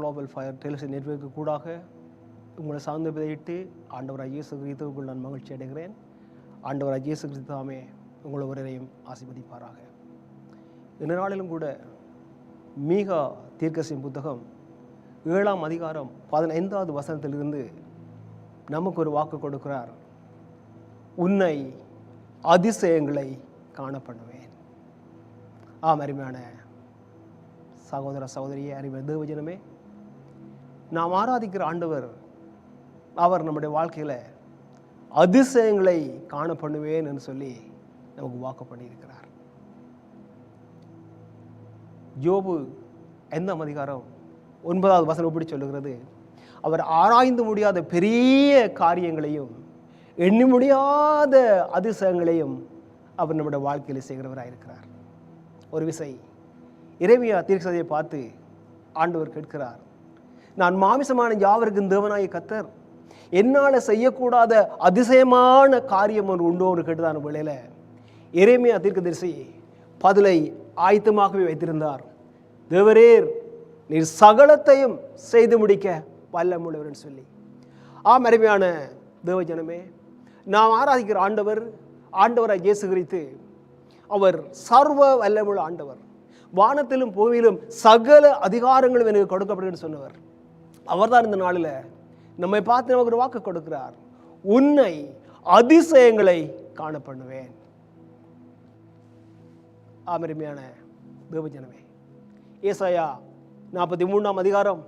Global fire டெலிசி நெட்வொர்க்கு கூடாக உங்களை சார்ந்து விதையிட்டு ஆண்டவர் இயேசு கிறிஸ்துவுக்குள் நான் மகிழ்ச்சி அடைகிறேன். ஆண்டவர் இயேசு கிறிஸ்து தாமே உங்களை ஒருவரையும் ஆசிர்வதிப்பாராக. இந்த நாளிலும் கூட மீகா தீர்க்கசின் புத்தகம் ஏழாம் அதிகாரம் பதினைந்தாவது வசனத்திலிருந்து நமக்கு ஒரு வாக்கு கொடுக்கிறார். உன்னை அதிசயங்களை காணப்படுவேன். ஆம் அருமையான சகோதர சகோதரியே அறிவர் தேவஜனமே நாம் ஆராதிக்கிற ஆண்டவர் அவர் நம்முடைய வாழ்க்கையில் அதிசயங்களை காண பண்ணுவேன் என்று சொல்லி நமக்கு வாக்கு பண்ணியிருக்கிறார். ஜோபு எந்த அதிகாரம் ஒன்பதாவது வசனம் இப்படி சொல்லுகிறது? அவர் ஆராய்ந்து முடியாத பெரிய காரியங்களையும் எண்ணி முடியாத அதிசயங்களையும் அவர் நம்முடைய வாழ்க்கையில் செய்கிறவராக இருக்கிறார் ஒரு விசை இறைவியா தீர்க்கதையை பார்த்து ஆண்டவர் கேட்கிறார் நான் மாமிசமான யாவருக்கும் தேவனாய கத்தர் என்னால் செய்யக்கூடாத அதிசயமான காரியம் ஒன்று உண்டோ என்று கேட்டுதான் வேளையில் இறைமையா தீர்க்கதரிசி பதிலை ஆயத்தமாகவே வைத்திருந்தார். தேவரேர் நீர் சகலத்தையும் செய்து முடிக்க வல்லமுள்ளவர்னு சொல்லி. ஆம் அருமையான தேவஜனமே நாம் ஆராதிக்கிற ஆண்டவர் ஆண்டவராக இயேசு குறித்து அவர் சர்வ வல்லமுள்ள ஆண்டவர். வானத்திலும் பூமியிலும் சகல அதிகாரங்களும் எனக்கு கொடுக்கப்படுன்னு சொன்னவர். அவர்தான் இந்த நாளில் நம்மை பார்த்து நமக்கு ஒரு வாக்கு கொடுக்கிறார். உன்னை அதிசயங்களை காண பண்ணுவேன் ஆமருமையான தேவஜனமே ஏசாயா நாற்பத்தி மூணாம் அதிகாரம்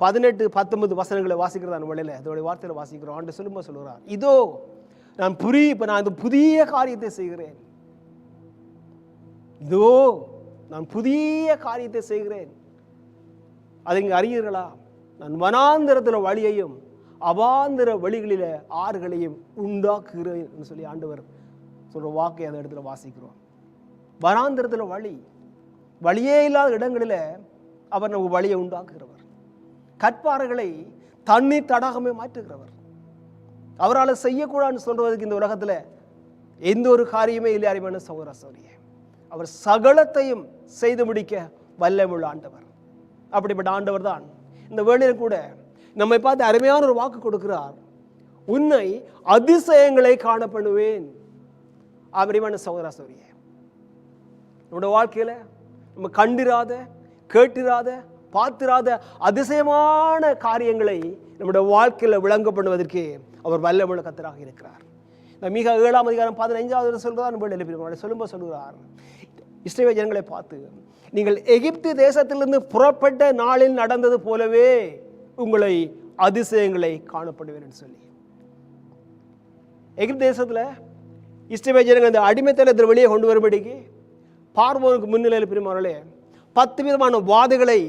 பதினெட்டு பத்தொன்பது வசனங்களை வாசிக்கிறதா வழியில்? அதோடைய வார்த்தையில் வாசிக்கிறோம். ஆண்டு சொல்லும்போது சொல்கிறார் இதோ நான் புரிய இப்போ நான் இந்த புதிய காரியத்தை செய்கிறேன். இதோ நான் புதிய காரியத்தை செய்கிறேன். அதை இங்கே அறியீர்களா? நான் வனாந்திரத்தில் வழியையும் அவாந்திர வழிகளில் ஆறுகளையும் உண்டாக்குகிறேன் சொல்லி ஆண்டவர் சொல்கிற வாக்கை அந்த இடத்துல வாசிக்கிறோம். வனாந்திரத்தில் வழி வழியே இல்லாத இடங்களில் அவர் நமக்கு வழியை உண்டாக்குகிறவர். கற்பாறைகளை தண்ணீர் தடாகமே மாற்றுகிறவர். அவரால் செய்யக்கூடாதுன்னு சொல்றதுக்கு இந்த உலகத்தில் எந்த ஒரு காரியமே இல்லை அறிவான சௌர சௌரியே அவர் சகலத்தையும் செய்து முடிக்க வல்லமுள்ள ஆண்டவர். அப்படிப்பட்ட ஆண்டவர் தான் இந்த வேளையில் கூட நம்மை பார்த்து அருமையான ஒரு வாக்கு கொடுக்கிறார். உன்னை அதிசயங்களை காண பண்ணுவேன் அப்படிமான சகோதரா சௌரிய நம்முடைய வாழ்க்கையில் நம்ம கண்டிராத கேட்டிராத பார்த்திராத அதிசயமான காரியங்களை நம்முடைய வாழ்க்கையில் விளங்க பண்ணுவதற்கு அவர் வல்லமுள்ள கத்தராக இருக்கிறார். இந்த மிக ஏழாம் அதிகாரம் பதினைஞ்சாவது சொல்கிறார் சொல்லும்போது சொல்லுகிறார் இஸ்ரேவ ஜனங்களை பார்த்து நீங்கள் எகிப்து தேசத்திலிருந்து புறப்பட்ட நாளில் நடந்தது போலவே உங்களை அதிசயங்களை காணப்படுவேன் சொல்லி. எகிப்து தேசத்தில் இஸ்ரேவ ஜனங்கள் இந்த அடிமைத்தனத்தில் வெளியே கொண்டு வரும்படிக்கு பார்வோனுக்கு முன்னிலையில் பெருமாளே பத்து விதமான வாதைகளை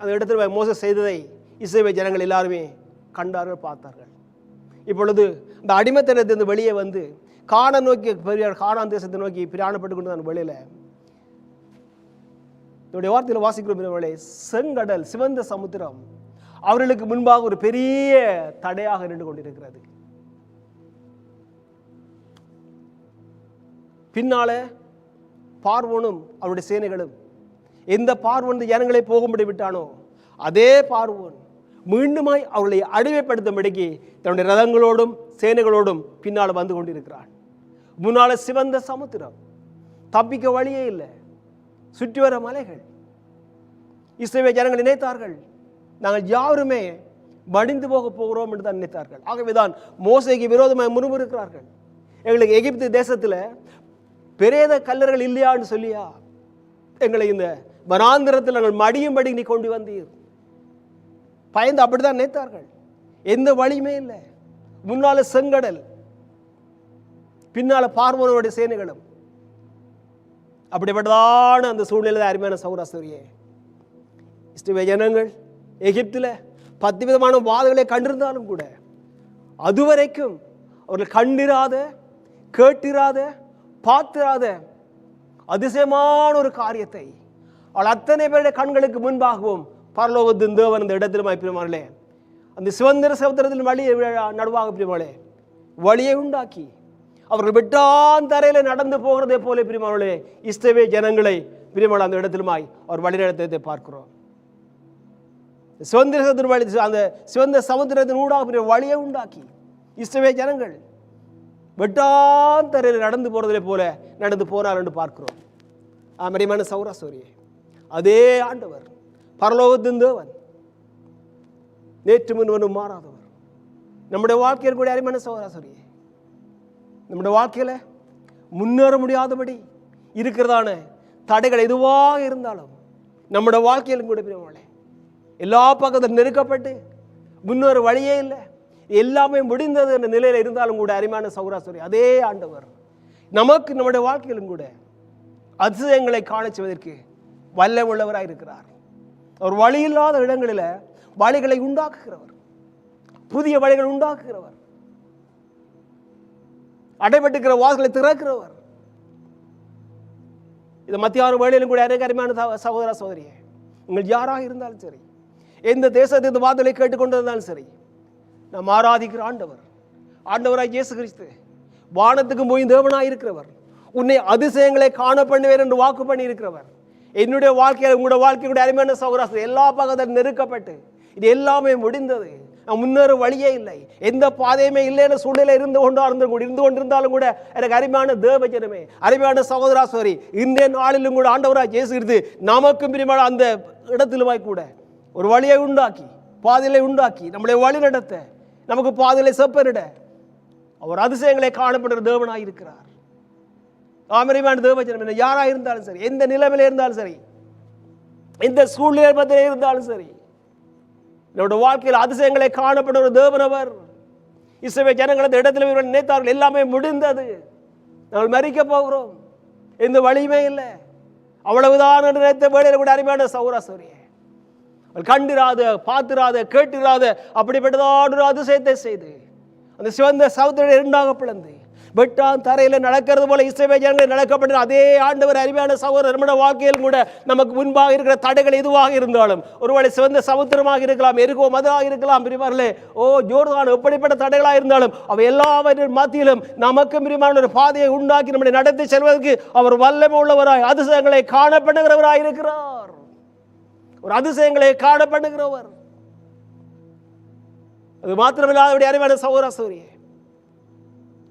அந்த இடத்துல மோச செய்ததை இஸ்ரேவ ஜனங்கள் எல்லாருமே கண்டார்கள் பார்த்தார்கள். இப்பொழுது இந்த அடிமைத்தனத்திலிருந்து வெளியே வந்து காண நோக்கி பெரியார் காணான் தேசத்தை நோக்கி பிரயாணப்பட்டு கொண்டு தான் வெளியில் என்னுடைய வார்த்தையில் வாசிக்கிறோம் செங்கடல் சிவந்த சமுத்திரம் அவர்களுக்கு முன்பாக ஒரு பெரிய தடையாக நின்று கொண்டிருக்கிறது. பின்னால பார்வோனும் அவருடைய சேனைகளும். எந்த பார்வன் ஜனங்களை போகும்படி விட்டானோ அதே பார்வோன் மீண்டுமாய் அவர்களை அடிமைப்படுத்தும்படிக்கு தன்னுடைய ரதங்களோடும் சேனைகளோடும் பின்னால் வந்து கொண்டிருக்கிறான். முன்னால சிவந்த சமுத்திரம். தப்பிக்க வழியே இல்லை. சுற்றி வர மலைகள். இஸ்ரேவே ஜனங்கள் நினைத்தார்கள் நாங்கள் யாருமே மடிந்து போக போகிறோம் என்று தான் நினைத்தார்கள். ஆகவேதான் மோசைக்கு விரோதமாக முறுமுறுக்கிறார்கள். எங்களுக்கு எகிப்து தேசத்தில் பிரேத கல்லர்கள் இல்லையான்னு சொல்லியா? எங்களை இந்த வனாந்திரத்தில் நாங்கள் மடியும்படி நீ கொண்டு வந்தீர். பயந்து அப்படிதான் நினைத்தார்கள். எந்த வழியுமே இல்லை. முன்னால செங்கடல் பின்னால பார்வனுடைய சேனைகளும் அப்படிப்பட்டதான அந்த சூழ்நிலை அருமையான சௌராசரியே இஸ்ரேல் ஜனங்கள் எகிப்தில் பத்து விதமான வாதங்களை கண்டிருந்தாலும் கூட அதுவரைக்கும் அவர்கள் கண்டிராத கேட்டிராத பார்த்திராத அதிசயமான ஒரு காரியத்தை அவள் அத்தனை பேருடைய கண்களுக்கு முன்பாகவும் பரலோகத்தின் தேவன் அந்த இடத்திலும் பிரியமானே அந்த சிவந்திர சமுத்திரத்தின் வழியை நடுவாக பிரியமானே வழியை உண்டாக்கி அவர்கள் வெட்டான் தரையில் நடந்து போகிறதே போல பிரிமாவளே இஸ்தவே ஜனங்களை பிரியமான அந்த இடத்திலுமாய் அவர் வழிநடத்தத்தை பார்க்கிறோம். சுதந்திர வழி அந்த சிவந்த சமுத்திரத்தின் ஊடாக வழியை உண்டாக்கி இஸ்ரவே ஜனங்கள் வெட்டான் தரையில் நடந்து போகிறதே போல நடந்து போனார் என்று பார்க்கிறோம். ஆமரியமான சௌராசோரியே அதே ஆண்டவர் பரலோகத்தின் தேவன் நேற்று முன்வனும் மாறாதவர். நம்முடைய வாழ்க்கையில் கூட அரிமான சௌராசோரியே நம்முடைய வாழ்க்கையில் முன்னேற முடியாதபடி இருக்கிறதான தடைகள் எதுவாக இருந்தாலும் நம்முடைய வாழ்க்கையிலும் கூட பிரியமானே எல்லா பக்கத்தில் நெருக்கப்பட்டு முன்னொரு வழியே இல்லை. எல்லாமே முடிந்தது என்ற நிலையில் இருந்தாலும் கூட அருமையான சௌராசுரி அதே ஆண்டவர் நமக்கு நம்முடைய வாழ்க்கையிலும் கூட அதிசயங்களை காண செய்வதற்கு வல்ல உள்ளவராக இருக்கிறார். அவர் வழி இல்லாத இடங்களில் வழிகளை உண்டாக்குகிறவர் புதிய வழிகளை உண்டாக்குகிறவர் அடைபட்டுக்கிற வாசலை திறக்கிறவர். இது மத்தியான வேளையிலும் கூட அநேக அருமையான சகோதர சகோதரியே உங்கள் யாராக இருந்தாலும் சரி எந்த தேசத்தை இந்த வாதலை கேட்டுக்கொண்டிருந்தாலும் சரி நாம் ஆராதிக்கிற ஆண்டவர் ஆண்டவராக இயேசு கிறிஸ்து வானத்துக்கு போய் தேவனாக இருக்கிறவர் உன்னை அதிசயங்களை காண பண்ணுவேன் என்று வாக்கு பண்ணி இருக்கிறவர் என்னுடைய வாழ்க்கையில் உங்களுடைய வாழ்க்கையுடைய அருமையான சகோதரர் எல்லா பக்கத்தில் நெருக்கப்பட்டு இது எல்லாமே முடிந்தது. முன்னேற வழியே இல்லை. எந்த பாதையுமே இல்லைன்னு சூழ்நிலை இருந்து கொண்டா இருந்து கூட இருந்து கொண்டிருந்தாலும் கூட எனக்கு அருமையான தேவஜனமே அருமையான சகோதரா சோரி இன்றைய நாளிலும் கூட ஆண்டவராக பேசுகிறது நமக்கும் பிரிமான அந்த இடத்திலுமாய் கூட ஒரு வழியை உண்டாக்கி பாதையை உண்டாக்கி நம்மளை வழி நடத்த நமக்கு பாதையை செப்பனிட அவர் அதிசயங்களை காணப்படுற தேவனாக இருக்கிறார். ஆமரிமான தேவஜனம் யாராக இருந்தாலும் சரி எந்த நிலைமையில இருந்தாலும் சரி எந்த சூழ்நிலை மத்தியில இருந்தாலும் சரி நம்முடைய வாழ்க்கையில் அதிசயங்களை காணப்படும் ஒரு தேவனவர் இசைவை ஜனங்கள் அந்த இடத்துல இவர்கள் நினைத்தார்கள். எல்லாமே முடிந்தது. நாங்கள் மறிக்க போகிறோம். எந்த வழியுமே இல்லை. அவ்வளவுதான் என்று நினைத்த வேலையில் கூட அருமையான சௌராசூரிய அவள் கண்டிராத பார்த்திராத கேட்டிராத அப்படிப்பட்டதான ஒரு அதிசயத்தை செய்து அந்த சிவந்த சவுத்திரை இரண்டாக பிளந்து வெட்டான் தரையில் நடக்கிறது போல இசைவே ஜனங்கள் நடக்கப்பட்ட அதே ஆண்டவர் அருமையான சகோதரர் நம்முடைய வாழ்க்கையில் கூட நமக்கு முன்பாக இருக்கிற தடைகள் எதுவாக இருந்தாலும் ஒருவேளை சிவந்த சமுத்திரமாக இருக்கலாம் எருகோ மதாக இருக்கலாம் பிரிவார்களே ஓ ஜோர்தான் எப்படிப்பட்ட தடைகளாக இருந்தாலும் அவை எல்லாவற்றின் மத்தியிலும் நமக்கும் பிரிமான ஒரு பாதையை உண்டாக்கி நம்மளை நடத்தி செல்வதற்கு அவர் வல்லமை உள்ளவராய் அதிசயங்களை காணப்படுகிறவராய் இருக்கிறார். ஒரு அதிசயங்களை காணப்படுகிறவர். அது மாத்திரமில்லாத அறிவான சௌரா சூரிய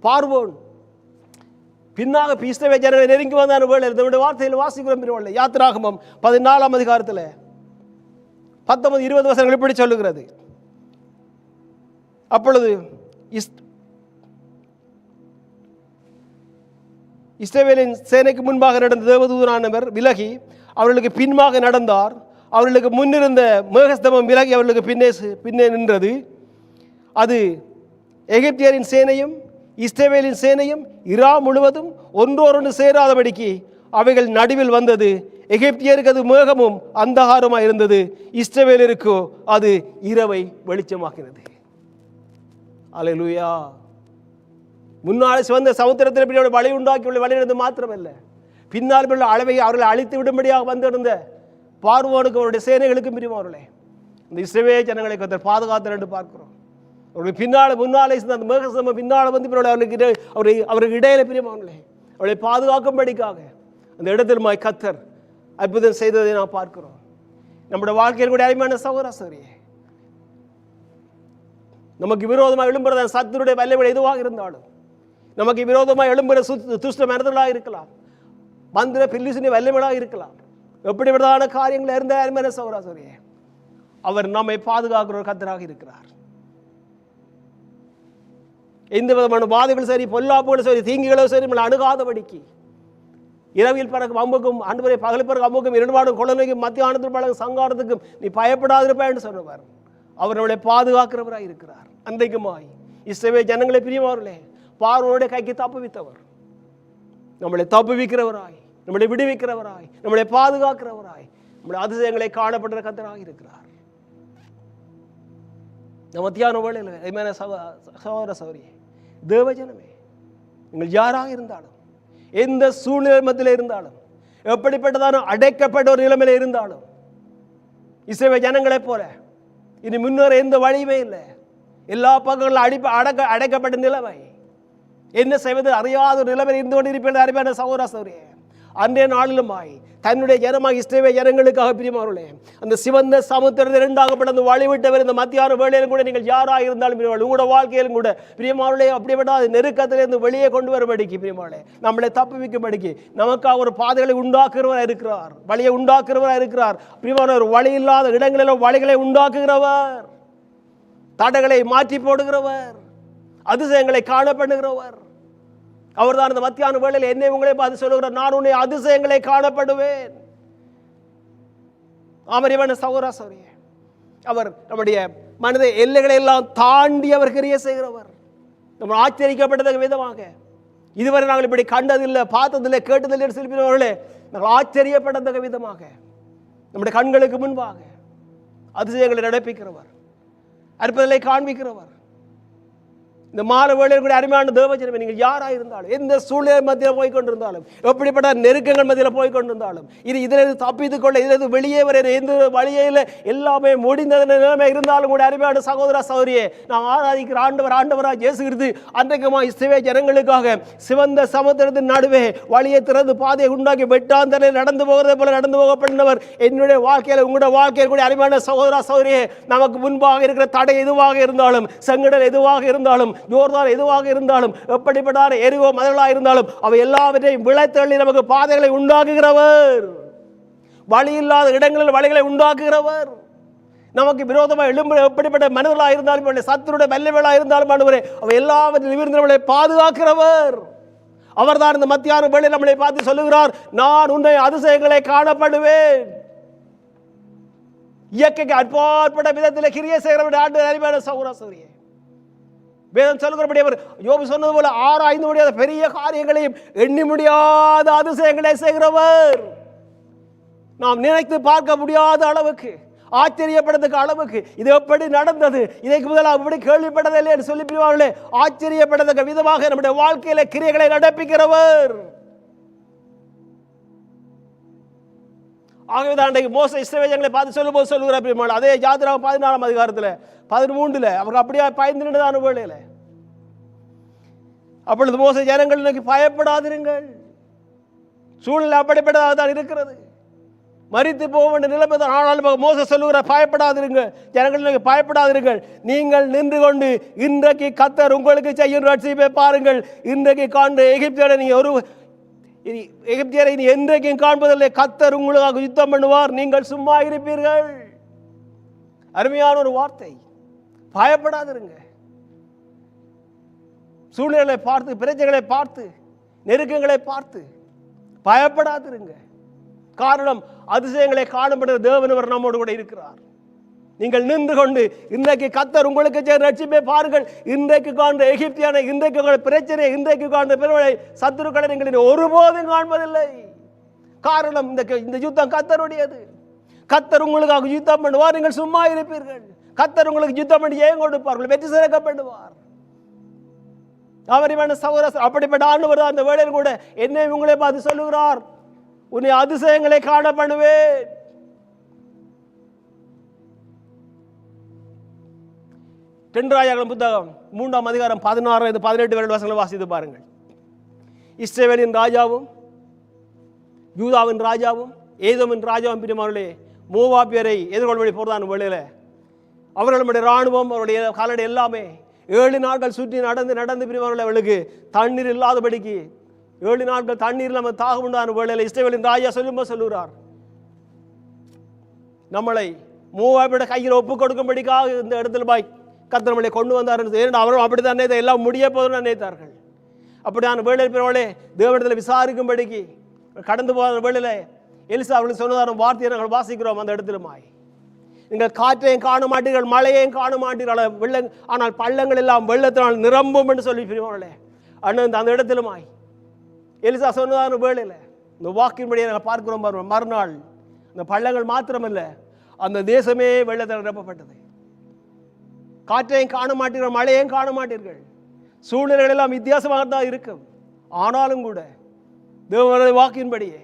பார்வோன். பின்னாக பீஸ்தவே ஜனங்களை நெருங்கி வந்தார் வேலை நம்முடைய வார்த்தையில் வாசிக்கிறோம் பிரிவாள் யாத்திராகமம் பதினாலாம் அதிகாரத்தில். பத்தொன்பது இருபது வருஷங்கள் இப்படி சொல்லுகிறது. அப்பொழுது இஸ் இஸ்ரேவேலின் சேனைக்கு முன்பாக நடந்த தேவதூதனானவர் விலகி அவர்களுக்கு பின்பாக நடந்தார். அவர்களுக்கு முன்னிருந்த மேகஸ்தமம் விலகி அவர்களுக்கு பின்னே பின்னே நின்றது. அது எகிப்தியரின் சேனையும் இஸ்ரவேலின் சேனையும் இரா முழுவதும் ஒன்றோரொன்று சேராதபடிக்கு அவைகள் நடுவில் வந்தது. எகிப்தியருக்கு அது மேகமும் அந்தகாரமாக இருந்தது. இஸ்ரவேலருக்கோ அது இரவை வெளிச்சமாக்கினது. அலையலூயா முன்னால் சிவந்த சமுத்திரத்தில் இப்படி வழி உண்டாக்கி உள்ள வழியிலிருந்து மாத்திரமல்ல. பின்னால் உள்ள அளவை அவர்களை அழித்து விடும்படியாக வந்திருந்த பார்வோனுக்கு அவருடைய சேனைகளுக்கும் பிரிவார்களே. இந்த இஸ்ரவே ஜனங்களை கத்தர் பாதுகாத்தர் என்று பார்க்கிறோம். அவருடைய பின்னால் முன்னாலே அந்த மேகசம பின்னால் வந்து பின்னாடி அவர்களுக்கு அவரை அவருக்கு இடையில பிரியமானே அவளை பாதுகாக்கும்படிக்காக அந்த இடத்தில் மாய் கத்தர் அற்புதம் செய்ததை நாம் பார்க்கிறோம். நம்முடைய வாழ்க்கையில் கூட அருமையான சகோதரசரியே நமக்கு விரோதமாக எழும்புறத சத்துருடைய வல்லவிட எதுவாக இருந்தாலும் நமக்கு விரோதமாக எழும்புற துஷ்ட மனிதர்களாக இருக்கலாம். மந்திர பில்லிசுனி வல்லவிடாக இருக்கலாம். எப்படி விதமான காரியங்கள் இருந்த அருமையான சௌராசரியே அவர் நம்மை பாதுகாக்கிற ஒரு கத்தராக இருக்கிறார். எந்த விதமான பாதைகளும் சரி பொல்லாப்புகளும் சரி தீங்குகளும் சரி நம்மளை அணுகாதபடிக்கு. இரவில் பிறகு அம்புக்கும் அன்பரை பகல் பிறகு அம்புக்கும் இரண்டு குழந்தைக்கும் மத்தியானத்தில் பழகும் சங்காரத்துக்கும் நீ பயப்படாதிருப்பா என்று சொன்னவர் அவர் நம்மளை பாதுகாக்கிறவராக இருக்கிறார். அன்றைக்குமாய் இஸ்ரவே ஜனங்களை பிரியமாவர்களே பார்வனுடைய கைக்கு தப்புவித்தவர் நம்மளை தப்புவிக்கிறவராய் நம்மளை விடுவிக்கிறவராய் நம்மளை பாதுகாக்கிறவராய் நம்மளை அதிசயங்களை காணப்படுற கத்தராக இருக்கிறார். மத்தியான வேளையில் அருமையான சகோ சகோதர சௌரி தேவஜனமே நீங்கள் யாராக இருந்தாலும் எந்த சூழ்நிலமத்தில் இருந்தாலும் எப்படிப்பட்டதான அடைக்கப்பட்ட ஒரு நிலைமையில் இருந்தாலும் இசைவை ஜனங்களைப் போல இனி முன்னேற எந்த வழியுமே இல்லை. எல்லா பக்கங்களும் அடிப்ப அடக்க அடைக்கப்பட்ட நிலைமை என்ன செய்வது அறியாத ஒரு நிலைமையில் இருந்து கொண்டிருப்பேன் அறிவான சகோதர சௌரியே அன்றைய நாளிலுமாய் தன்னுடைய ஜனமாக இஸ்ரேவே ஜனங்களுக்காக பிரியமானவர்களே அந்த சிவந்த சமுத்திரத்தில் இரண்டாக அந்த வழிவிட்டவர் இந்த மத்தியான வேளையிலும் கூட நீங்கள் யாராக இருந்தாலும் பிரியமானவர்களே, உங்களோட வாழ்க்கையிலும் கூட பிரியமானவர்களே அப்படிப்பட்ட அது நெருக்கத்திலிருந்து வெளியே கொண்டு வரும்படிக்கு பிரியமாளே நம்மளை தப்புவிக்கும்படிக்கு நமக்காக ஒரு பாதைகளை உண்டாக்குறவராக இருக்கிறார். வழியை உண்டாக்குறவராக இருக்கிறார். பிரியமானவர் வழி இல்லாத இடங்களிலும் வழிகளை உண்டாக்குகிறவர். தடைகளை மாற்றி போடுகிறவர். அதிசயங்களை அவர்தான் இந்த மத்தியான வேளையில் என்னை உங்களை பார்த்து சொல்லுகிறார் நான் உன்னை அதிசயங்களை காணப்படுவேன். அவர் இவன் சௌரிய அவர் நம்முடைய மனித எல்லைகளை எல்லாம் தாண்டி அவர் கிரிய செய்கிறவர். நம்ம ஆச்சரிக்கப்பட்டதற்கு விதமாக. இதுவரை நாங்கள் இப்படி கண்டதில்லை பார்த்ததில்லை கேட்டதில்லை என்று நாங்கள் ஆச்சரியப்படத்தக்க விதமாக. நம்முடைய கண்களுக்கு முன்பாக அதிசயங்களை நடப்பிக்கிறவர் அற்புதங்களை காண்பிக்கிறவர் இந்த மாலை வேளையில் கூட அருமையான தேவஜனமே நீங்கள் யாராக இருந்தாலும் எந்த சூழ்நிலை மத்தியில் போய் கொண்டிருந்தாலும் எப்படிப்பட்ட நெருக்கங்கள் மத்தியில் போய் கொண்டிருந்தாலும் இது இதிலிருந்து தப்பித்து கொள்ள இதிலிருந்து வெளியே வர எந்த வழியில் எல்லாமே முடிந்த நிலைமை இருந்தாலும் கூட அருமையான சகோதர சௌரியே நான் ஆராதிக்கிற ஆண்டவர் ஆண்டவராக இயேசுகிறது அன்றைக்குமா இஸ்ரவே ஜனங்களுக்காக சிவந்த சமுத்திரத்தின் நடுவே வழியை திறந்து பாதையை உண்டாக்கி வெட்டாந்தரை நடந்து போகிறதை போல நடந்து போக பண்ணவர் என்னுடைய வாழ்க்கையில் உங்களுடைய வாழ்க்கையில் கூட அருமையான சகோதர சௌரியே நமக்கு முன்பாக இருக்கிற தடை எதுவாக இருந்தாலும் செங்கடல் எதுவாக இருந்தாலும் ஜோர்தான் எதுவாக இருந்தாலும் எப்படிப்பட்ட எரிவோ மதலாக இருந்தாலும் அவை எல்லாவற்றையும் விளைத்தள்ளி நமக்கு பாதைகளை உண்டாக்குகிறவர். வழி இல்லாத இடங்களில் வழிகளை உண்டாக்குகிறவர். நமக்கு விரோதமாக எழும்பு எப்படிப்பட்ட மனிதர்களாக இருந்தாலும் சத்துருடைய வல்லவர்களாக இருந்தாலும் ஆண்டவரே அவர் எல்லாவற்றிலும் இருந்து நம்மளை பாதுகாக்கிறவர். அவர்தான் இந்த மத்தியான வேளை நம்மளை பார்த்து சொல்லுகிறார் நான் உன்னை அதிசயங்களை காணப்படுவேன். இயற்கைக்கு அற்பாற்பட்ட விதத்தில் கிரிய செய்கிறவருடைய ஆண்டு அறிவான சௌராசூரியே வேதம் சொல்லுகிறபடி அவர் யோபு சொன்னது போல ஆராய்ந்து முடியாத பெரிய காரியங்களையும் எண்ணி முடியாத அதிசயங்களை செய்கிறவர். நாம் நினைத்து பார்க்க முடியாத அளவுக்கு ஆச்சரியப்படுறதுக்கு அளவுக்கு இது எப்படி நடந்தது? இதைக்கு முதலாக இப்படி கேள்விப்பட்டதில்லை என்று சொல்லி பிரிவார்களே. ஆச்சரியப்படத்தக்க விதமாக நம்முடைய வாழ்க்கையில கிரியைகளை நடப்பிக்கிறவர். ஆகவே தான் அன்றைக்கு மோச இஸ்ரவேஜங்களை பார்த்து சொல்லும்போது சொல்லுகிற பிரியமான அதே ஜாதிராம் பதினாலாம் அதிகாரத்தில் பதிமூன்றில் அவங்க அப்படியே பயந்து நின்றுதான் வேலையில் அப்பொழுது மோச ஜனங்கள் இன்னைக்கு பயப்படாதிருங்கள். சூழ்நிலை அப்படிப்பட்டதாக தான் இருக்கிறது. மறித்து போக வேண்டிய நிலைமை தான். ஆனாலும் மோச சொல்லுகிற பயப்படாதிருங்கள். ஜனங்கள் இன்னைக்கு பயப்படாதிருங்கள். நீங்கள் நின்று கொண்டு இன்றைக்கு கத்தர் உங்களுக்கு செய்யும் ரட்சிப்பை பாருங்கள். இன்றைக்கு காண்ட எகிப்தியோட நீங்கள் ஒரு இனி எகிப்தியரை இனி என்றைக்கும் காண்பதில்லை. கத்தர் உங்களுக்காக யுத்தம் பண்ணுவார். நீங்கள் சும்மா இருப்பீர்கள். அருமையான ஒரு வார்த்தை. பயப்படாதிருங்க. சூழ்நிலை பார்த்து பிரச்சனைகளை பார்த்து நெருக்கங்களை பார்த்து பயப்படாதிருங்க. காரணம் அதிசயங்களை காணப்படுகிற தேவனவர் நம்மோடு கூட இருக்கிறார். நீங்கள் நின்று கொண்டு இன்றைக்கு கத்தர் உங்களுக்கு செய்த ரட்சிப்பை பாருங்கள். இன்றைக்கு காண்ற எகிப்தியான இன்றைக்கு காண்ற பிரச்சனை இன்றைக்கு காண்ற பெருமழை சத்துருக்களை நீங்கள் ஒருபோதும் காண்பதில்லை. காரணம் இந்த இந்த யுத்தம் கத்தருடையது கத்தர் உங்களுக்காக யுத்தம் பண்ணுவார் நீங்கள் சும்மா இருப்பீர்கள். கத்தர் உங்களுக்கு யுத்தம் பண்ணி ஏன் கொடுப்பார்கள் வெற்றி சேர்க்கப்படுவார் அவரிமான சகோதர அப்படிப்பட்ட ஆண்டவர் தான் அந்த வேளையில் கூட என்னை உங்களை பார்த்து சொல்லுகிறார். உன்னை அதிசயங்களை காண பண்ணுவேன். தென்ராயகம் புத்தகம் மூன்றாம் அதிகாரம் பதினாறு இது பதினெட்டு வருட வசங்களை வாசித்து பாருங்கள். இஸ்ரேவேலின் ராஜாவும் யூதாவின் ராஜாவும் ஏதோமின் ராஜாவும் பிரிமாவர்களே மூவாப்பியரை எதிர்கொள்வழி போகிறதான வேளையில். அவர்களுடைய இராணுவம் அவருடைய காலடை எல்லாமே ஏழு நாட்கள் சுற்றி நடந்து நடந்து பிரிமார்கள் அவளுக்கு தண்ணீர் இல்லாதபடிக்கு ஏழு நாட்கள் தண்ணீர் இல்லாமல் தாகம் உண்டான வேளையில் இஸ்ரேவேலின் ராஜா சொல்லும்போது சொல்லுகிறார். நம்மளை மூவாப்பிட கையில் ஒப்பு கொடுக்கும்படிக்காக இந்த இடத்துல பாய் கர்த்தர் நம்மளை கொண்டு வந்தார் ஏன்னா அவரும் அப்படித்தான் நினைத்தார், எல்லாம் முடிய போதும்னு நினைத்தார்கள். அப்படியான வேளையில் பிறவளே தேவனிடத்தில் விசாரிக்கும்படிக்கு கடந்து போகிற வேளையில் எலிசா அவர்கள் சொன்னதான வார்த்தையை நாங்கள் வாசிக்கிறோம் அந்த இடத்துலமாய். நீங்கள் காற்றையும் காண மாட்டீர்கள் மழையையும் காண மாட்டீர்கள் வெள்ள ஆனால் பள்ளங்கள் எல்லாம் வெள்ளத்தினால் நிரம்பும் என்று சொல்லி பிரிவாங்களே அண்ணன் அந்த இடத்துலமாய். எலிசா சொன்னதான வேளையில் இந்த வாக்கின்படியை நாங்கள் பார்க்கிறோம் பாருங்க மறுநாள். இந்த பள்ளங்கள் மாத்திரமல்ல அந்த தேசமே வெள்ளத்தில் நிரப்பப்பட்டது. காற்றையும் காண மாட்டீர்கள் மழையையும் காண மாட்டீர்கள் சூழ்நிலைகள் எல்லாம் வித்தியாசமாக தான் இருக்கும். ஆனாலும் கூட தேவனுடைய வாக்கின்படியே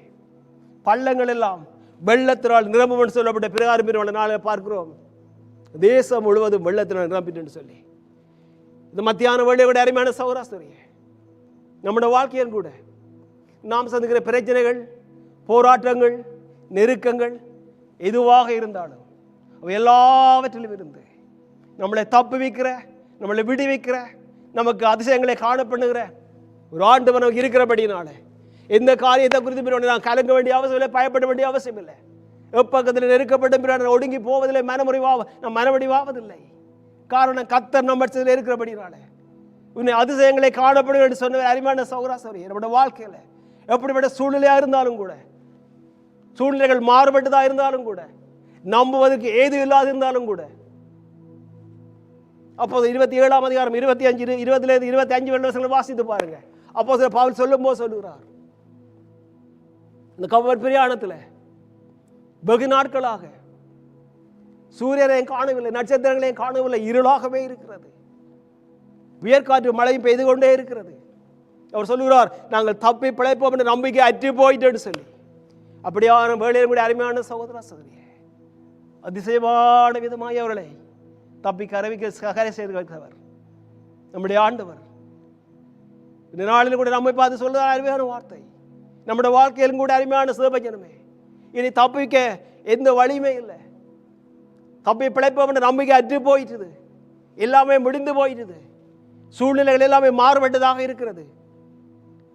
பள்ளங்கள் எல்லாம் வெள்ளத்தினால் நிரம்பும் சொல்லப்பட்ட பிரகாரம் நாளை பார்க்கிறோம். தேசம் முழுவதும் வெள்ளத்தினால் நிரம்பிட்டு சொல்லி. இந்த மத்தியான வேளையை அருமையான சௌராஸ்திரியே நம்முடைய வாழ்க்கையில் கூட நாம் சந்திக்கிற பிரச்சனைகள் போராட்டங்கள் நெருக்கங்கள் எதுவாக இருந்தாலும் அவை எல்லாவற்றிலும் இருந்து நம்மளை தப்பு வைக்கிற நம்மளை விடுவிக்கிற நமக்கு அதிசயங்களை காணப்படுகிற ஒரு ஆண்டு நமக்கு இருக்கிறபடினால எந்த காரியத்தை குறித்து பிறகு நான் கலங்க வேண்டிய அவசியம் இல்லை பயப்பட வேண்டிய அவசியம் இல்லை எப்பக்கத்தில் நெருக்கப்பட்ட பிறகு நான் ஒடுங்கி போவதில்லை மனமுறிவாக நான் மனமடிவாவதில்லை காரணம் கத்தர் நம்மத்தில் இருக்கிறபடினால. உன்னை அதிசயங்களை காணப்படும் என்று சொன்ன அருமையான சௌராசரி என்னோட வாழ்க்கையில் எப்படிப்பட்ட சூழ்நிலையாக இருந்தாலும் கூட சூழ்நிலைகள் மாறுபட்டதாக இருந்தாலும் கூட நம்புவதற்கு ஏது இல்லாது இருந்தாலும் கூட அப்போது இருபத்தி ஏழாம் அதிகாரம் இருபத்தி அஞ்சு இருபதுலேருந்து இருபத்தி அஞ்சு வருஷங்கள் வாசித்து பாருங்க. அப்போ சில பாவல் சொல்லும் போது சொல்லுகிறார். இந்த கவர் பிரியாணத்தில் வெகு நாட்களாக சூரியனையும் காணவில்லை நட்சத்திரங்களையும் காணவில்லை இருளாகவே இருக்கிறது. வியர்காற்று மழையும் பெய்து கொண்டே இருக்கிறது. அவர் சொல்லுகிறார் நாங்கள் தப்பி பிழைப்போம் என்ற நம்பிக்கை அற்று போயிட்டேன்னு சொல்லி. அப்படியான வேலையில் கூட அருமையான சகோதர சகோதரியே அதிசயமான விதமாய் அவர்களை தப்பி கரவிக்க கரை செய்து வைத்தவர். நம்முடைய ஆண்டவர். இந்த நாளில் கூட நம்மை பார்த்து சொல்லுகிற அருமையான வார்த்தை. நம்முடைய வாழ்க்கையிலும் கூட அருமையான சிவபஞ்சனமே. இனி தப்பிக்க எந்த வழியுமே இல்லை. தப்பி பிழைப்போம் என்ற நம்பிக்கை அற்று போயிட்டுது. எல்லாமே முடிந்து போயிட்டுது. சூழ்நிலைகள் எல்லாமே மாறுபட்டதாக இருக்கிறது.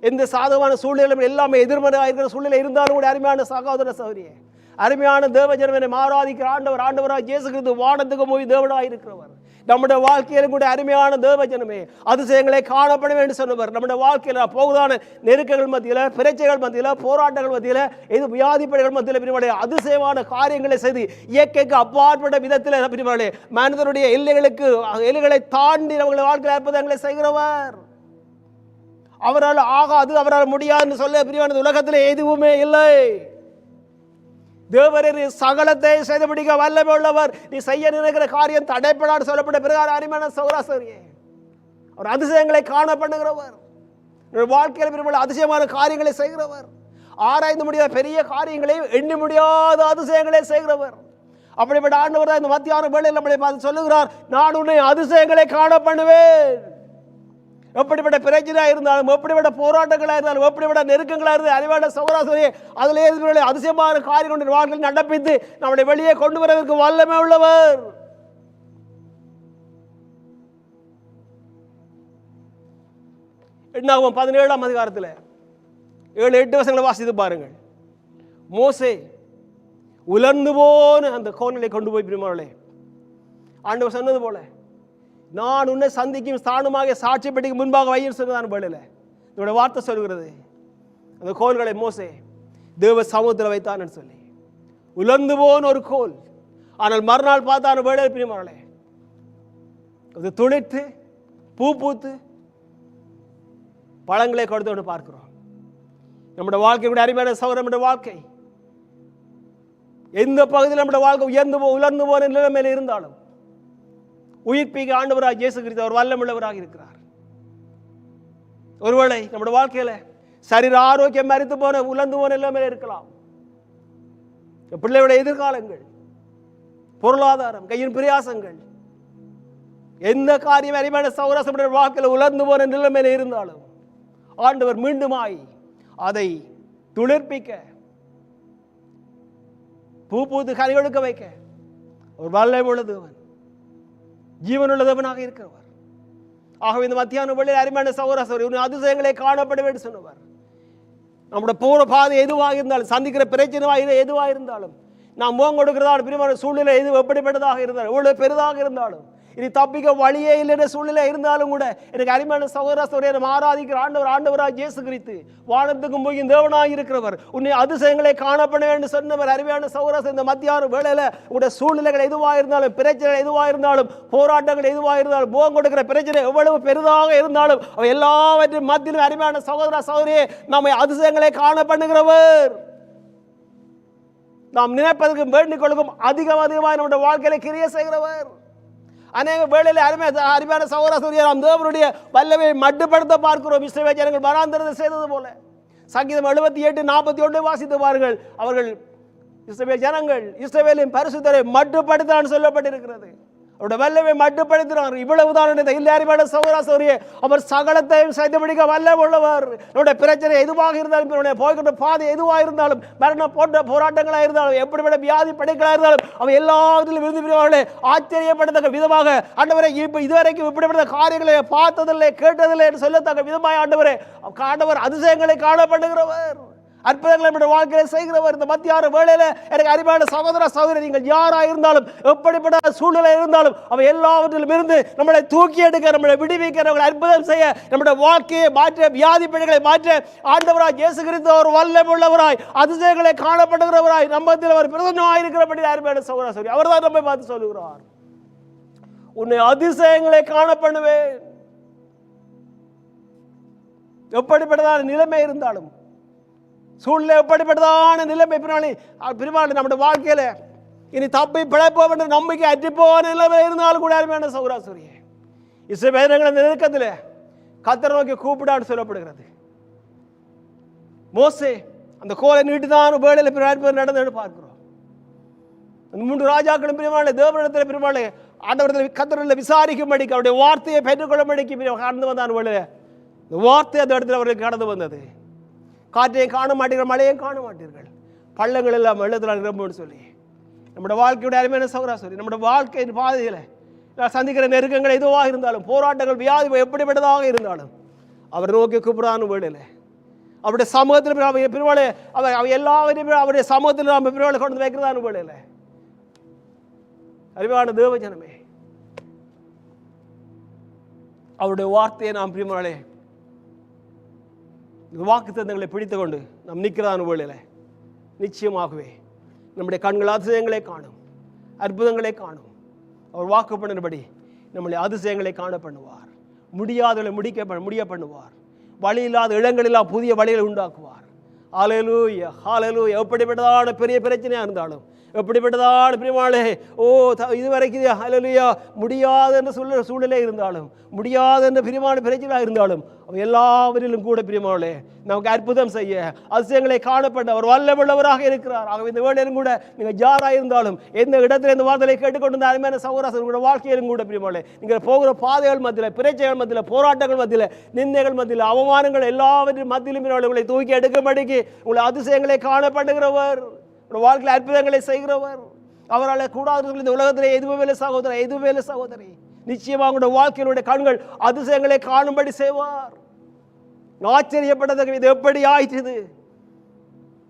எந்த சாதகமான சூழ்நிலை எல்லாமே எதிர்மறையாக இருக்கிற சூழ்நிலை இருந்தாலும் கூட அருமையான சகோதர சௌரியே அருமையான தேவஜனவனை மாறாதிக்கிற ஆண்டவர் ஆண்டவராக இயேசு கிறிஸ்து வானத்துக்கு போய் தேவனாக இருக்கிறவர் நம்முடைய வாழ்க்கையிலும் கூட அருமையான தேவஜனமே அதிசயங்களை காணப்பட வேண்டும் சொன்னவர். நம்முடைய வாழ்க்கையில் போகுதான நெருக்கங்கள் மத்தியில் பிரச்சனைகள் மத்தியில் போராட்டங்கள் மத்தியில் இது வியாதிப்படைகள் மத்தியில் பிரிவாளே அதிசயமான காரியங்களை செய்து இயற்கைக்கு அப்பாற்பட்ட விதத்தில் பிரிவாளே மனிதனுடைய எல்லைகளுக்கு எல்லைகளை தாண்டி நம்முடைய வாழ்க்கையில் அற்புதங்களை செய்கிறவர். அவரால் ஆகாது அவரால் முடியாதுன்னு சொல்ல பிரிவானது உலகத்தில் எதுவுமே இல்லை. தேவரீர் சகலத்தை செய்து பிடிக்க வல்லமை உள்ளவர் நீ செய்ய நினைக்கிற காரியம் தடைப்படாது சொல்லப்பட்ட பிறகு அருமையான சௌராசரியே அவர் அதிசயங்களை காண பண்ணுகிறவர். வாழ்க்கையில் பிறகு அதிசயமான காரியங்களை செய்கிறவர். ஆராய்ந்து முடியாத பெரிய காரியங்களை எண்ணி முடியாத அதிசயங்களை செய்கிறவர். அப்படிப்பட்ட ஆண்டவர் தான் இந்த மத்தியான வேளையில் நம்மளை பார்த்து சொல்லுகிறார் நான் உன்னை அதிசயங்களை காண பண்ணுவேன். எப்படிப்பட்ட பிரச்சனையாக இருந்தாலும் எப்படிப்பட்ட போராட்டங்களாக இருந்தாலும் எப்படிப்பட்ட நெருக்கங்களாக இருந்தாலும் அறிவான சௌராசரியை அதில் எதிர்ப்பு அதிசயமான காரியம் கொண்டு வாழ்க்கை நடப்பித்து நம்முடைய வெளியே கொண்டு வருவதற்கு வல்லமே உள்ளவர். என்னாகும்? பதினேழாம் அதிகாரத்தில். ஏழு எட்டு வருஷங்களை வாசித்து பாருங்கள். மோசே உலர்ந்து போன அந்த கோணலை கொண்டு போய் பிரிமாவளே ஆண்டவர் சொன்னது போல நான் உன்னை சந்திக்கும் ஸ்தானமாக சாட்சி பெட்டிக்கு முன்பாக வையும் சொன்னதான் பதிலில் இதோட வார்த்தை சொல்கிறது அந்த கோல்களை மோசே தேவ சமுத்திரம் வைத்தான் சொல்லி. உலர்ந்து போன ஒரு கோல் ஆனால் மறுநாள் பார்த்தான வேளையில் பிரிமாவளே அது துளிர்த்து பூ பூத்து பழங்களை கொடுத்து ஒன்று பார்க்கிறோம். நம்முடைய வாழ்க்கை கூட அருமையான சௌரம் நம்முடைய வாழ்க்கை? எந்த பகுதியில் நம்முடைய வாழ்க்கை உயர்ந்து போ உலர்ந்து போன நிலைமையில் இருந்தாலும் உயிர்ப்பிக்க ஆண்டவராக இயேசு கிறிஸ்து அவர் வல்லமுள்ளவராக இருக்கிறார். ஒருவேளை நம்முடைய வாழ்க்கையில சரீர ஆரோக்கியம் மறித்து போன உலர்ந்து போன எல்லாமே இருக்கலாம். பிள்ளைகளுடைய எதிர்காலங்கள் பொருளாதாரம் கையின் பிரயாசங்கள் எந்த காரியம் அருமையான சௌராசமுடைய வாழ்க்கையில் உலர்ந்து போன நிலைமையில் இருந்தாலும் ஆண்டவர் மீண்டுமாய் அதை துளிர்ப்பிக்க பூ பூத்து கனி கொடுக்க வைக்க ஒரு வல்லை உள்ள ஜீவனுள்ள தேவனாக இருக்கிறவர். ஆகவே இந்த மத்தியான வேளையில் அருமையான சௌராசவர் இவன் அதிசயங்களை காணப்பட வேண்டும் சொன்னவர் நம்முடைய பூர்வ பாதை எதுவாக இருந்தாலும் சந்திக்கிற பிரச்சனை எதுவாக இருந்தாலும் நாம் முகம் கொடுக்கிறதான பிரிவான சூழ்நிலை எது எப்படிப்பட்டதாக இருந்தாலும் எவ்வளவு பெரிதாக இருந்தாலும் இனி தப்பிக்க வழியே இல்லைன்ற சூழ்நிலை இருந்தாலும் கூட எனக்கு அருமையான சகோதர சகோதரியை நம்ம ஆராதிக்கிற ஆண்டவர் ஆண்டவராக இயேசு கிறிஸ்து வானத்துக்கும் போய் தேவனாக இருக்கிறவர். உன்னை அதிசயங்களை காணப்பட வேண்டும் சொன்னவர் அருமையான சகோதர இந்த மத்தியான வேலையில் உடைய சூழ்நிலைகள் எதுவாக இருந்தாலும் பிரச்சனைகள் எதுவாக இருந்தாலும் போராட்டங்கள் எதுவாக இருந்தாலும் போகம் கொடுக்கிற பிரச்சனை எவ்வளவு பெரிதாக இருந்தாலும் அவை எல்லாவற்றின் மத்தியிலும் அருமையான சகோதர சகோதரியே நம்மை அதிசயங்களை காண பண்ணுகிறவர் நாம் நினைப்பதற்கும் வேண்டிக் கொள்ளும் அதிகம் அதிகமாக நம்முடைய வாழ்க்கையில கிரிய செய்கிறவர். அநேக வேளையில் அருமை அருமையான சகோதர நாம் தேவனுடைய வல்லவை மட்டுப்படுத்த பார்க்கிறோம். இஸ்ரேவே ஜனங்கள் வராந்திரத்தை செய்தது போல. சங்கீதம் எழுபத்தி எட்டு நாற்பத்தி ஒன்று வாசித்து பாருங்கள் அவர்கள் இஸ்ரேவே ஜனங்கள் இஸ்ரேவேலின் பரிசுத்தரை மட்டுப்படுத்தான் சொல்லப்பட்டிருக்கிறது. அவருடைய வல்லமை மட்டுப்படுத்தினார். இவ்வளவுதான் இந்த இல்லறிவான சௌரா சௌரிய அவர் சகலத்தையும் செய்து பிடிக்க வல்ல உள்ளவர். என்னுடைய பிரச்சனை எதுவாக இருந்தாலும் என்னுடைய போய்கின்ற பாதை எதுவாக இருந்தாலும் மரண போன்ற போராட்டங்களாக இருந்தாலும் எப்படிப்பட்ட வியாதி படைகளாக இருந்தாலும் அவர் எல்லாத்திலும் விருது விரும்பவர்களே ஆச்சரியப்படத்தக்க விதமாக ஆண்டவரை இப்போ இதுவரைக்கும் இப்படிப்பட்ட காரியங்களை பார்த்ததில்லை கேட்டதில்லை என்று சொல்லத்தக்க விதமாக ஆண்டவரே ஆண்டவர் அதிசயங்களை காணப்படுகிறவர். அற்புதங்களை நம்முடைய வாழ்க்கையில செய்கிறவர் இந்த மத்தியான வேளையில எனக்கு அறிவான சகோதர சகோதரி நீங்கள் யாரா இருந்தாலும் எப்படிப்பட்ட சூழ்நிலை இருந்தாலும் அவை எல்லாவற்றிலும் இருந்து நம்மளை தூக்கி எடுக்க நம்மளை விடுவிக்க நம்மளை அற்புதம் செய்ய நம்முடைய வாழ்க்கையை மாற்ற வியாதி பிழைகளை மாற்ற ஆண்டவராய் இயேசு கிறிஸ்து ஒரு வல்லமுள்ளவராய் அதிசயங்களை காணப்படுகிறவராய் நம்மத்தில் அவர் பிரதமாக இருக்கிறபடி அருமையான சகோதர சகோதரி அவர் தான் நம்மை பார்த்து சொல்லுகிறார். உன்னை அதிசயங்களை காண பண்ணுவேன் எப்படிப்பட்டதான நிலைமை இருந்தாலும் சூழ்நிலை எப்படிப்பட்டதான நிலைமை பின்னாடி பெருமாள் நம்முடைய வாழ்க்கையில இனி தப்பி பிழைப்போம் என்ற நம்பிக்கை அற்றிப்போன நிலைமை இருந்தாலும் கூட அருமையான சௌராசுரியே இசை வேதங்களை நெருக்கத்தில் கத்தரை நோக்கி கூப்பிடான்னு சொல்லப்படுகிறது. மோசே அந்த கோலை நீட்டு தான் வேலையில் பிறப்பு நடந்து பார்க்கிறோம். அந்த மூன்று ராஜாக்களும் பிரிவாளை தேவனிடத்தில் பிரிவாளை ஆண்டவரத்தில் கத்தரில் விசாரிக்கும்படிக்கு அவருடைய வார்த்தையை பெற்றுக்கொள்ளும்படிக்கு கடந்து வந்தான் வேலையில் இந்த வார்த்தை அந்த இடத்துல அவர்களுக்கு கடந்து வந்தது. காற்றையும் காண மாட்டீர்கள் மழையும் காண மாட்டீர்கள். பள்ளங்கள் எல்லாம் வெள்ளத்தில் நிரம்புன்னு சொல்லி. நம்முடைய வாழ்க்கையுடைய அருமையான சௌரா சொல்லி நம்முடைய வாழ்க்கையின் பாதையில் நான் சந்திக்கிற நெருக்கங்கள் எதுவாக இருந்தாலும் போராட்டங்கள் வியாதி எப்படிப்பட்டதாக இருந்தாலும் அவர் நோக்கி கூப்பிடான்னு வேலையில் அவருடைய சமூகத்தில் அவ பிரிவாளை அவ அவ எல்லாவரையும் அவருடைய சமூகத்தில் நம்ம பிரிவாளை கொண்டு வந்து வைக்கிறதான்னு வேலையில் அறிவான தேவஜனமே அவருடைய வார்த்தையை நாம் பிரிமாளே வாக்கு தந்தங்களை பிடித்து கொண்டு நாம் நிற்கிறதான வேளையில் நிச்சயமாகவே நம்முடைய கண்கள் அதிசயங்களை காணும் அற்புதங்களை காணும். அவர் வாக்கு பண்ணினபடி நம்முடைய அதிசயங்களை காண பண்ணுவார். முடியாதவர்களை முடிக்க முடிய பண்ணுவார். வழி இல்லாத இடங்களெல்லாம் புதிய வழிகளை உண்டாக்குவார். ஹalleluya ஹாலலூய எப்படிப்பட்டதான பெரிய பிரச்சனையாக இருந்தாலும் எப்படிப்பட்டதான பிரிமாளே ஓ த- இதுவரைக்கும் ஹalleluya முடியாத என்ற சூழ்நிலை சூழலே இருந்தாலும் முடியாத என்ற பிரிமான பிரச்சனையாக இருந்தாலும் அவை எல்லாவரிலும் கூட பிரியமாவளே நமக்கு அற்புதம் செய்ய அதிசயங்களை காணப்பட்ட அவர் வல்லமுள்ளவராக இருக்கிறார். ஆகவே இந்த வேளையிலும் கூட நீங்கள் யாராக இருந்தாலும் எந்த இடத்துல இந்த வார்த்தையை கேட்டுக்கொண்டு இந்த அருமையான சகோதரர் கூட வாழ்க்கையிலும் கூட பிரியமாவளே நீங்கள் போகிற பாதைகள் மத்தியில் பிரச்சனைகள் மத்தியில் போராட்டங்கள் மத்தியில் நிந்தைகள் மத்தியில் அவமானங்கள் எல்லாவற்றின் மத்தியிலும் உங்களை தூக்கி எடுக்கும்படிக்கு உங்களை அதிசயங்களை காணப்படுகிறவர் உங்கள் வாழ்க்கையில் அற்புதங்களை செய்கிறவர். அவரால் கூடாது இந்த உலகத்திலே எதுவுமே இல்லை சகோதரன் எதுவுமே இல்லை சகோதரி நிச்சயமாக உங்களுடைய வாழ்க்கையினுடைய கண்கள் அதிசயங்களை காணும்படி செய்வார். ஆச்சரியப்பட்டதற்கு இது எப்படி ஆயிற்று?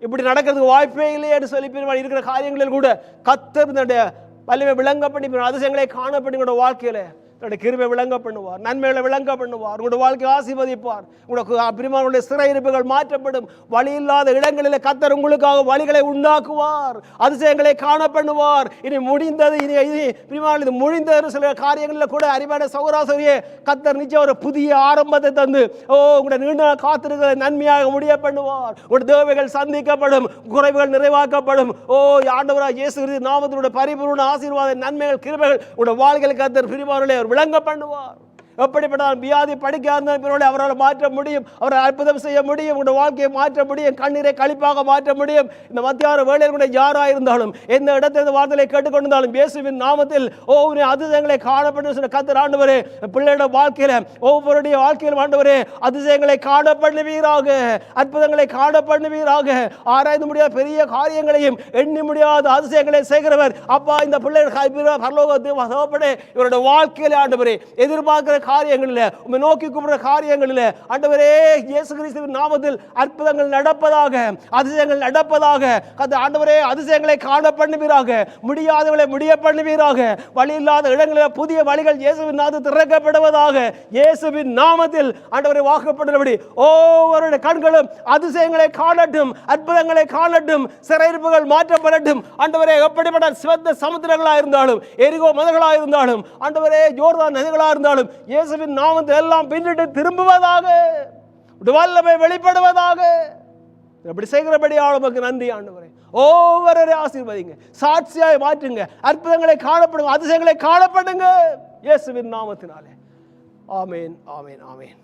இப்படி நடக்கிறதுக்கு வாய்ப்பே இல்லை என்று சொல்லி பெருமாள் இருக்கிற காரியங்களில் கூட கத்தர் தன்னுடைய வலிமை விளங்க அதிசயங்களை காண உங்களோட வாழ்க்கையில தன்னுடைய கிருபை விளங்க பண்ணுவார் நன்மைகளை விளங்க பண்ணுவார் உங்களுடைய வாழ்க்கையை ஆசீர்வதிப்பார். உங்களுக்கு பிரிமானுடைய சிறையிருப்புகள் மாற்றப்படும். வழி இல்லாத இடங்களில் கத்தர் உங்களுக்காக வழிகளை உண்டாக்குவார் அதிசயங்களை காண பண்ணுவார். இனி முடிந்தது இனி இனி பிரிமான் இது முடிந்தது சில காரியங்களில் கூட அறிவான சௌராசரியே கத்தர் நிச்சயம் ஒரு புதிய ஆரம்பத்தை தந்து ஓ உங்களுடைய நீண்ட காத்திருக்கிற நன்மையாக முடிய பண்ணுவார். உங்களுடைய தேவைகள் சந்திக்கப்படும் குறைவுகள் நிறைவாக்கப்படும். ஓ ஆண்டவராக இயேசு நாமத்தினுடைய பரிபூர்ண ஆசீர்வாத நன்மைகள் கிருபைகள் உங்களுடைய வாழ்க்கையில் கத்தர் பிரிவார்களே அவர் விளங்க பண்ணுவார். எப்படிப்பட்ட வியாதி படிக்காத பிறகு அவரால் மாற்ற முடியும் அவரை அற்புதம் செய்ய முடியும் உங்களுடைய வாழ்க்கையை மாற்ற முடியும் கண்ணீரை கழிப்பாக மாற்ற முடியும். இந்த மத்தியான வேலையில் கூட யாராக இருந்தாலும் எந்த இடத்துல இந்த வார்த்தையை கேட்டுக்கொண்டிருந்தாலும் இயேசுவின் நாமத்தில் ஒவ்வொரு அதிசயங்களை காணப்பட்டு சொன்ன கத்தர் ஆண்டவரே பிள்ளையோட வாழ்க்கையில் ஒவ்வொருடைய வாழ்க்கையில் ஆண்டவரே அதிசயங்களை காணப்படுவீராக அற்புதங்களை காணப்படுவீராக. ஆராய்ந்து முடியாத பெரிய காரியங்களையும் எண்ணி முடியாத அதிசயங்களை செய்கிறவர் அப்பா. இந்த பிள்ளைகள் பரலோகத்து இவருடைய வாழ்க்கையில் ஆண்டவரே எதிர்பார்க்கிற காரியங்களில் உண்மை நோக்கி கூப்பிடுற காரியங்களில் ஆண்டவரே இயேசு கிறிஸ்துவின் நாமத்தில் அற்புதங்கள் நடப்பதாக அதிசயங்கள் நடப்பதாக அந்த ஆண்டவரே அதிசயங்களை காண பண்ணுவீராக முடியாதவளை முடிய பண்ணுவீராக வழி இல்லாத இடங்களில் புதிய வழிகள் இயேசுவின் நாது திறக்கப்படுவதாக இயேசுவின் நாமத்தில் ஆண்டவரை வாக்குப்படும்படி ஒவ்வொருடைய கண்களும் அதிசயங்களை காணட்டும் அற்புதங்களை காணட்டும் சிறையிருப்புகள் மாற்றப்படட்டும். ஆண்டவரே எப்படிப்பட்ட சிவந்த சமுத்திரங்களாக இருந்தாலும் எரிகோ மதங்களாக இருந்தாலும் ஆண்டவரே ஜோர்தான் நதிகளாக இருந்தாலும் இயேசுவின் நாமத்தை எல்லாம் பின்னிட்டு திரும்புவதாக வல்லமை வெளிப்படுவதாக. அப்படி செய்கிறபடி ஆளுமக்கு நன்றி ஆண்டவரே. ஒவ்வொரு ஆசீர்வதிங்க. சாட்சியாய் மாற்றுங்க. அற்புதங்களை காணப்படுங்க. அதிசயங்களை காணப்படுங்க. இயேசுவின் நாமத்தினாலே. ஆமேன் ஆமேன் ஆமேன்.